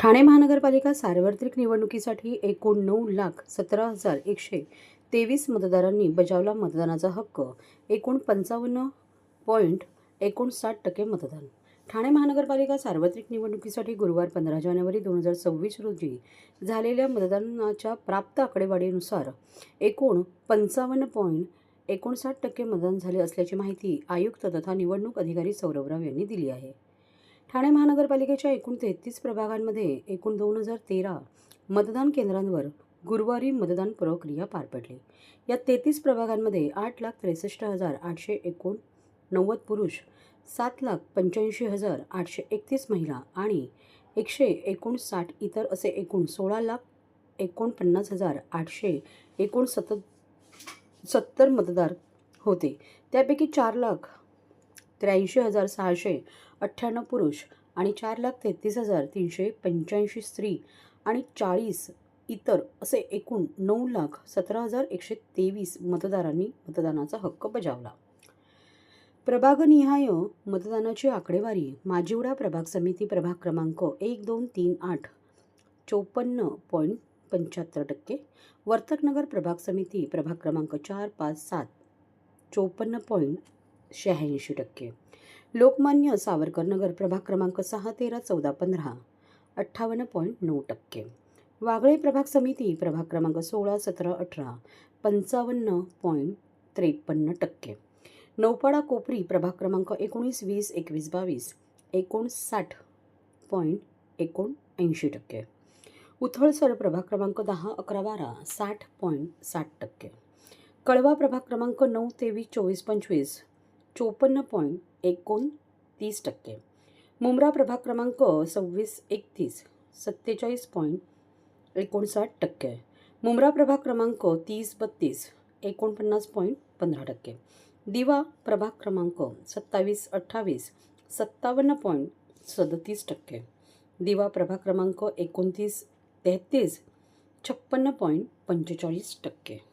ठाणे महानगरपालिका सार्वत्रिक निवडणुकीसाठी एकूण नऊ लाख सतरा हजार एकशे तेवीस मतदारांनी बजावला मतदानाचा हक्क एकूण पंचावन्न पॉईंट एकोणसाठ टक्के मतदान. ठाणे महानगरपालिका सार्वत्रिक निवडणुकीसाठी गुरुवार पंधरा जानेवारी दोन हजार सव्वीस रोजी झालेल्या मतदानाच्या प्राप्त आकडेवारीनुसार एकूण पंचावन्न पॉईंट एकोणसाठ टक्के मतदान झाले असल्याची माहिती आयुक्त तथा निवडणूक अधिकारी सौरभ राव यांनी दिली आहे. ठाणे महानगरपालिकेच्या एकूण तेहतीस प्रभागांमध्ये एकूण दोन हजार तेरा मतदान केंद्रांवर गुरुवारी मतदान प्रक्रिया पार पडली. या तेहतीस प्रभागांमध्ये आठ लाख त्रेसष्ट हजार आठशे एकोणनव्वद पुरुष सात लाख पंच्याऐंशी हजार आठशे एकतीस महिला आणि एकशे एकोणसाठ इतर असे एकूण सोळा लाख एकोणपन्नास हजार आठशे एकोणसत सत्तर मतदार होते. त्यापैकी चार लाख त्र्याऐंशी हजार सहाशे अठ्ठ्याण्णव पुरुष आणि चार लाख तेहतीस हजार तीनशे पंच्याऐंशी स्त्री आणि चाळीस इतर असे एकूण नऊ लाख सतरा हजार एकशे तेवीस मतदारांनी मतदानाचा हक्क बजावला. प्रभागनिहाय मतदानाची आकडेवारी माजिवडा प्रभाग समिती प्रभाग क्रमांक एक दोन तीन आठ चोपन्न पॉईंट पंच्याहत्तर टक्के वर्तकनगर प्रभाग समिती प्रभाग क्रमांक चार पाच सात चोपन्न पॉईंट शहाऐंशी टक्के लोकमान्य सावरकर नगर प्रभाग क्रमांक सहा तेरा चौदा पंधरा. अठ्ठावन्न पॉईंट नऊ टक्के. वागळे प्रभाग समिती प्रभाग क्रमांक सोळा सतरा अठरा. पंचावन्न पॉईंट त्रेपन्न टक्के. नौपाडा कोपरी प्रभाग क्रमांक एकोणीस वीस एकवीस बावीस. एकोणसाठ पॉईंट एकोणऐंशी टक्के. उथळसर प्रभाग क्रमांक दहा अकरा बारा. साठ पॉईंट साठ टक्के. कळवा प्रभाग क्रमांक नऊ तेवीस चोवीस पंचवीस. चोपन्न पॉईंट एकोणतीस टक्के. मुंब्रा प्रभाग क्रमांक सव्वीस, एकतीस, सत्तेचाळीस पॉईंट एकोणसाठ टक्के. मुंब्रा प्रभाग क्रमांक तीस, बत्तीस, एकोणपन्नास पॉईंट पंधरा टक्के. दिवा प्रभाग क्रमांक सत्तावीस, अठ्ठावीस, सत्तावन्न पॉईंट सदतीस टक्के. दिवा प्रभाग क्रमांक एकोणतीस, तेहतीस, छप्पन्न पॉईंट पंचेचाळीस टक्के.